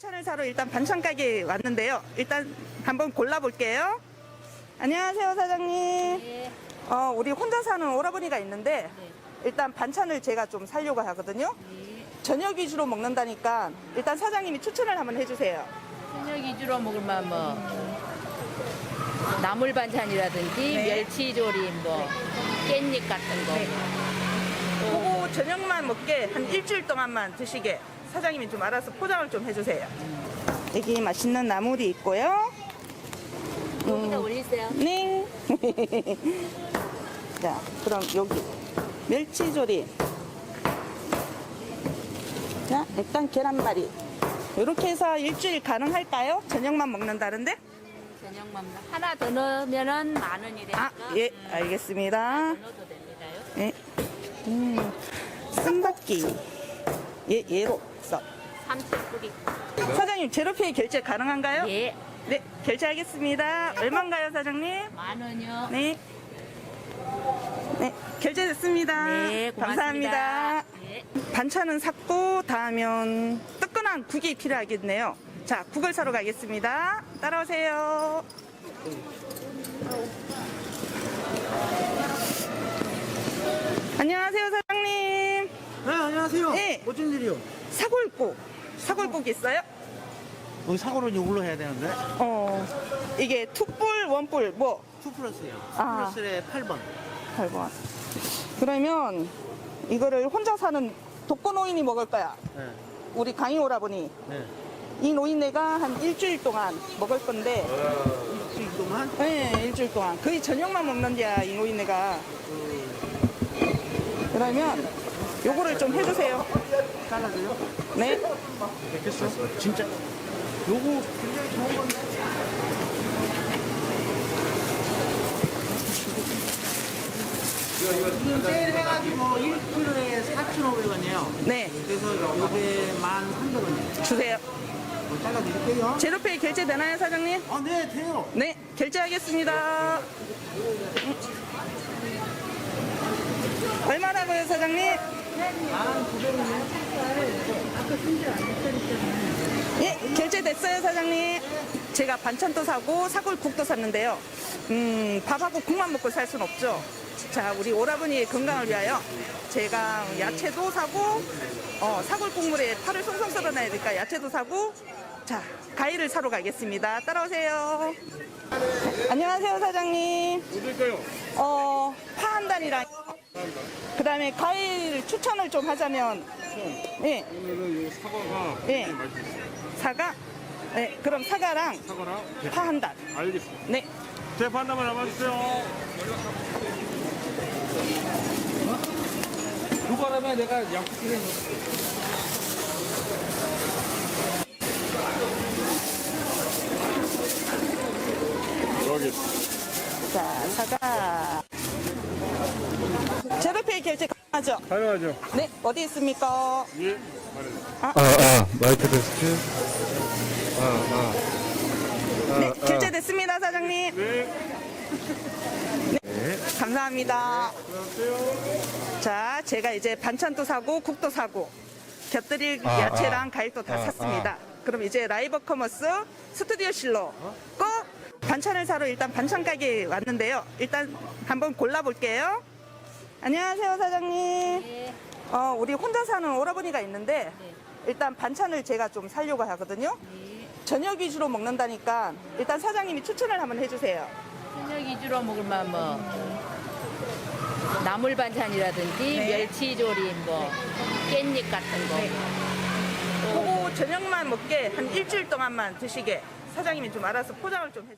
반찬을 사러 일단 반찬 가게에 왔는데요. 일단 한번 골라볼게요. 안녕하세요, 사장님. 네. 어, 우리 혼자 사는 오라버니가 있는데 네. 일단 반찬을 제가 좀 살려고 하거든요. 저녁 위주로 먹는다니까 일단 사장님이 추천을 한번 해주세요. 저녁 위주로 먹을만 뭐 나물 반찬이라든지 네. 멸치조림 뭐 깻잎 같은 거. 네. 그거 저녁만 먹게 한 일주일 동안만 드시게 사장님이 좀 알아서 포장을 좀 해주세요. 여기 맛있는 나물이 있고요. 여기다 올리세요. 네. 자, 그럼 여기 멸치조림. 자, 일단 계란말이. 이렇게 해서 일주일 가능할까요? 저녁만 먹는다는데? 저녁만 먹- 하나 더 넣으면은 만 원이래니까. 아, 예, 알겠습니다. 넣어도 됩니다요. 예. 음, 쓴바퀴. 예, 예로 써. 삼십 뿌리. 사장님, 제로페이 결제 가능한가요? 예. 네, 결제하겠습니다. 얼마인가요, 사장님? 만 원이요. 네. 네, 결제됐습니다. 네, 고맙습니다. 감사합니다. 네. 반찬은 샀고, 다음은 뜨끈한 국이 필요하겠네요. 자, 국을 사러 가겠습니다. 따라오세요 사장님. 네, 안녕하세요. 일이요? 사골국. 사골국 있어요? 여기 사고를 이걸로 해야 되는데. 어, 이게 투뿔, 원뿔, 뭐, 2 플러스요. 아. 2 플러스에 8번. 8번. 그러면 이거를 혼자 사는 독거 노인이 먹을 거야. 네. 우리 강의 오라버니. 네. 이 노인네가 한 일주일 동안 먹을 건데, 일주일 동안 네, 일주일 동안. 거의 저녁만 먹는데야, 이 노인네가. 그러면 요거를 좀 해주세요. 잘라줘요. 네. 됐겠어? 진짜. 요거 굉장히 좋은 건데. 지금 세일 해가지고 1kg에 4,500원이에요. 네, 그래서 요게 1,300원이에요. 주세요. 뭐 잘라드릴게요. 제로페이 결제되나요, 사장님? 아, 네, 돼요. 네, 결제하겠습니다. 음. 얼마라고요, 사장님? 예, 결제됐어요, 사장님. 제가 반찬도 사고 사골국도 샀는데요. 음, 밥하고 국만 먹고 살 순 없죠. 자, 우리 오라버니의 건강을 위하여 제가 야채도 사고, 어, 사골 국물에 파를 송송 썰어놔야 되니까 야채도 사고, 자, 가위를 사러 가겠습니다. 따라오세요. 안녕하세요, 사장님. 어딜까요? 어, 파 한 단이랑, 그 다음에 과일 추천을 좀 하자면, 예, 오늘은 이 사과가 예. 굉장히 맛있어요. 사과? 네, 그럼 사과랑 사과랑 대- 파한 단. 알겠습니다. 네. 대파 하나만 남아주세요. 누가 하면 내가 양푼에 여 기 자, 사과. 제로페이 결제 가능하죠? 가능하죠? 네, 어디 있습니까? 예. 가능. 아, 아, 마이크 테스트. 아, 아. 네, 결제됐습니다, 사장님. 네. 감사합니다. 안녕하세요. 자, 제가 이제 반찬도 사고 국도 사고 곁들일 아, 야채랑 아. 과일도 다 아, 샀습니다. 그럼 이제 라이버 커머스 스튜디오 실로 꼭 반찬을 사러 일단 반찬 가게에 왔는데요. 일단 한번 골라볼게요. 안녕하세요, 사장님. 네. 어, 우리 혼자 사는 오라버니가 있는데 네. 일단 반찬을 제가 좀 살려고 하거든요. 네. 저녁 위주로 먹는다니까 일단 사장님이 추천을 한번 해주세요. 저녁 위주로 먹을만 뭐 나물 반찬이라든지 네. 멸치조림 뭐 깻잎 같은 거. 네. 그거 저녁만 먹게 한 일주일 동안만 드시게 사장님이 좀 알아서 포장을 좀 해주세요.